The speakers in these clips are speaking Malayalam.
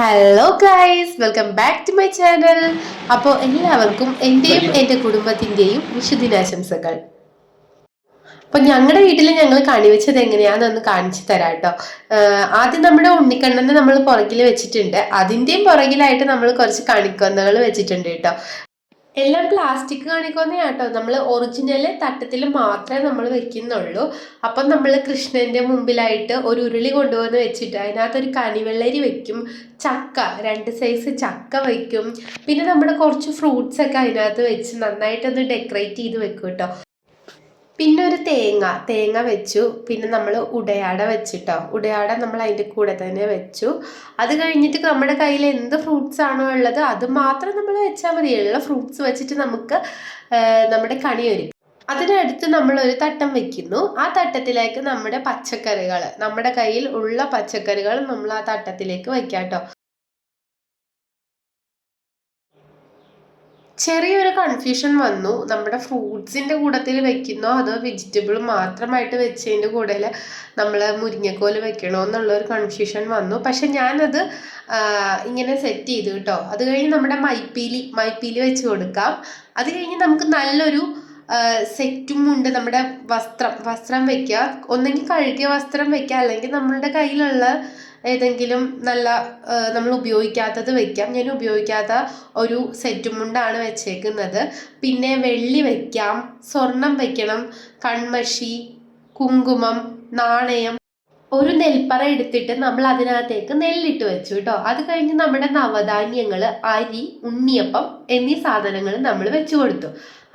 Hello guys welcome back to my channel അപ്പോൾ എല്ലാവർക്കും എന്റെയും എന്റെ കുടുംബത്തിന്റെയും വിഷുദിനാശംസകൾ അപ്പം ഞങ്ങളുടെ വീട്ടിൽ ഞങ്ങൾ കണിവെച്ചത് എങ്ങനെയാണെന്ന് കാണിച്ചു തരാം കേട്ടോ ആദ്യം നമ്മുടെ ഉണ്ണിക്കണ്ണനെ നമ്മൾ പുറകിൽ വെച്ചിട്ടുണ്ട്. അതിന്റെയും പുറകിലായിട്ട് നമ്മൾ കുറച്ച് കണിക്കൊന്നകൾ വെച്ചിട്ടുണ്ട് കേട്ടോ. എല്ലാം പ്ലാസ്റ്റിക് കാണിക്കൊന്നയാട്ടോ നമ്മൾ ഒറിജിനൽ തട്ടത്തിൽ മാത്രമേ നമ്മൾ വെക്കുന്നുള്ളൂ. അപ്പം നമ്മൾ കൃഷ്ണന്റെ മുമ്പിലായിട്ട് ഒരു ഉരുളി കൊണ്ടുവന്ന് വെച്ചിട്ട് അതിനകത്തൊരു കണിവെള്ളരി വെക്കും. ചക്ക രണ്ട് സൈസ് ചക്ക വയ്ക്കും പിന്നെ നമ്മുടെ കുറച്ച് ഫ്രൂട്ട്സൊക്കെ അതിനകത്ത് വെച്ച് നന്നായിട്ടൊന്ന് ഡെക്കറേറ്റ് ചെയ്ത് വെക്കും കേട്ടോ പിന്നെ ഒരു തേങ്ങ തേങ്ങ വെച്ചു. പിന്നെ നമ്മൾ ഉടയാട വെച്ചിട്ടോ. ഉടയാട നമ്മൾ അതിന്റെ കൂടെ തന്നെ വെച്ചു. അത് കഴിഞ്ഞിട്ട് നമ്മുടെ കയ്യിൽ എന്ത് ഫ്രൂട്ട്സ് ആണോ ഉള്ളത് അത് മാത്രം നമ്മൾ വെച്ചാൽ മതി. ഉള്ള ഫ്രൂട്ട്സ് വെച്ചിട്ട് നമുക്ക് നമ്മുടെ കണി ഒരുക്കും. അതിനടുത്ത് നമ്മൾ ഒരു തട്ടം വെക്കുന്നു. ആ തട്ടത്തിലേക്ക് നമ്മുടെ പച്ചക്കറികൾ നമ്മുടെ കയ്യിൽ ഉള്ള പച്ചക്കറികൾ നമ്മൾ ആ തട്ടത്തിലേക്ക് വെക്കാം കേട്ടോ ചെറിയൊരു കൺഫ്യൂഷൻ വന്നു. നമ്മുടെ ഫ്രൂട്ട്സിന്റെ കൂട്ടത്തിൽ വെക്കുന്നോ അതോ വെജിറ്റബിൾ മാത്രമായിട്ട് വെച്ചതിന്റെ കൂടെ നമ്മൾ മുരിങ്ങക്കോൽ വെക്കണോ എന്നുള്ളൊരു കൺഫ്യൂഷൻ വന്നു. പക്ഷെ ഞാനത് ഇങ്ങനെ സെറ്റ് ചെയ്തു കേട്ടോ അത് കഴിഞ്ഞ് നമ്മുടെ മൈപ്പീലി മൈപ്പീലി വെച്ച് കൊടുക്കാം. അത് കഴിഞ്ഞ് നമുക്ക് നല്ലൊരു സെറ്റും ഉണ്ട്. നമ്മുടെ വസ്ത്രം വസ്ത്രം വെക്കുക ഒന്നെങ്കിൽ കഴുകിയ വസ്ത്രം വെക്കുക അല്ലെങ്കിൽ നമ്മളുടെ കയ്യിലുള്ള ഏതെങ്കിലും നല്ല നമ്മൾ ഉപയോഗിക്കാത്തത് വെക്കാം. ഞാൻ ഉപയോഗിക്കാത്ത ഒരു സെറ്റും മുണ്ടാണ് വെച്ചേക്കുന്നത്. പിന്നെ വെള്ളി വെക്കാം സ്വർണം വെക്കണം കൺമഷി കുങ്കുമം നാണയം. ഒരു നെൽപ്പറ എടുത്തിട്ട് നമ്മൾ അതിനകത്തേക്ക് നെല്ലിട്ട് വെച്ചു കേട്ടോ. അത് കഴിഞ്ഞ് നമ്മുടെ നവധാന്യങ്ങൾ അരി ഉണ്ണിയപ്പം എന്നീ സാധനങ്ങൾ നമ്മൾ വെച്ചു കൊടുത്തു.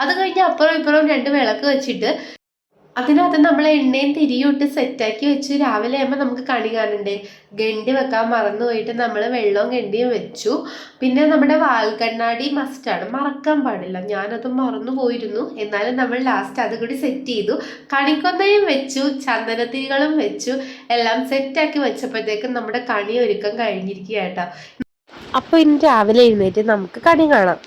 അത് കഴിഞ്ഞ് അപ്പുറം ഇപ്പുറം രണ്ട് വിളക്ക് വെച്ചിട്ട് അതിനകത്ത് നമ്മൾ എണ്ണയും തിരിയും ഇട്ട് സെറ്റാക്കി വെച്ച് രാവിലെ ആകുമ്പോൾ നമുക്ക് കണി കാണണ്ടേ? ഗണ്ടി വെക്കാൻ മറന്നു പോയിട്ട് നമ്മൾ വെള്ളവും ഗണ്ടിയും വെച്ചു. പിന്നെ നമ്മുടെ വാൽക്കണ്ണാടി മസ്റ്റാണ് മറക്കാൻ പാടില്ല. ഞാനത് മറന്നു പോയിരുന്നു. എന്നാലും നമ്മൾ ലാസ്റ്റ് അത് കൂടി സെറ്റ് ചെയ്തു. കണിക്കൊന്നയും വെച്ചു. ചന്ദനത്തിരികളും വെച്ചു. എല്ലാം സെറ്റാക്കി വെച്ചപ്പോഴത്തേക്കും നമ്മുടെ കണി ഒരുക്കം കഴിഞ്ഞിരിക്കുക കേട്ടോ അപ്പോൾ ഇനി രാവിലെ എഴുന്നേറ്റ് നമുക്ക് കണി കാണാം.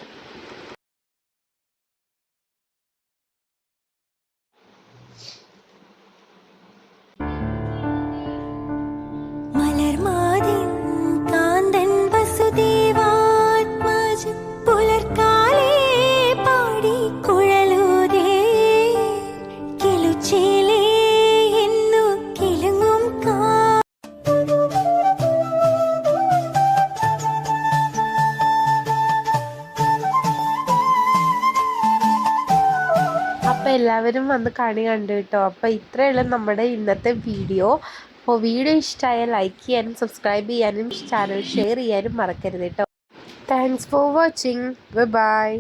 അപ്പോൾ എല്ലാവരും വന്ന് കണി കണ്ടു കേട്ടോ അപ്പോൾ ഇത്രയുള്ള നമ്മുടെ ഇന്നത്തെ വീഡിയോ. അപ്പോൾ വീഡിയോ ഇഷ്ടമായാൽ ലൈക്ക് ചെയ്യാനും സബ്സ്ക്രൈബ് ചെയ്യാനും ചാനൽ ഷെയർ ചെയ്യാനും മറക്കരുത് കേട്ടോ താങ്ക്സ് ഫോർ വാച്ചിങ് ബൈ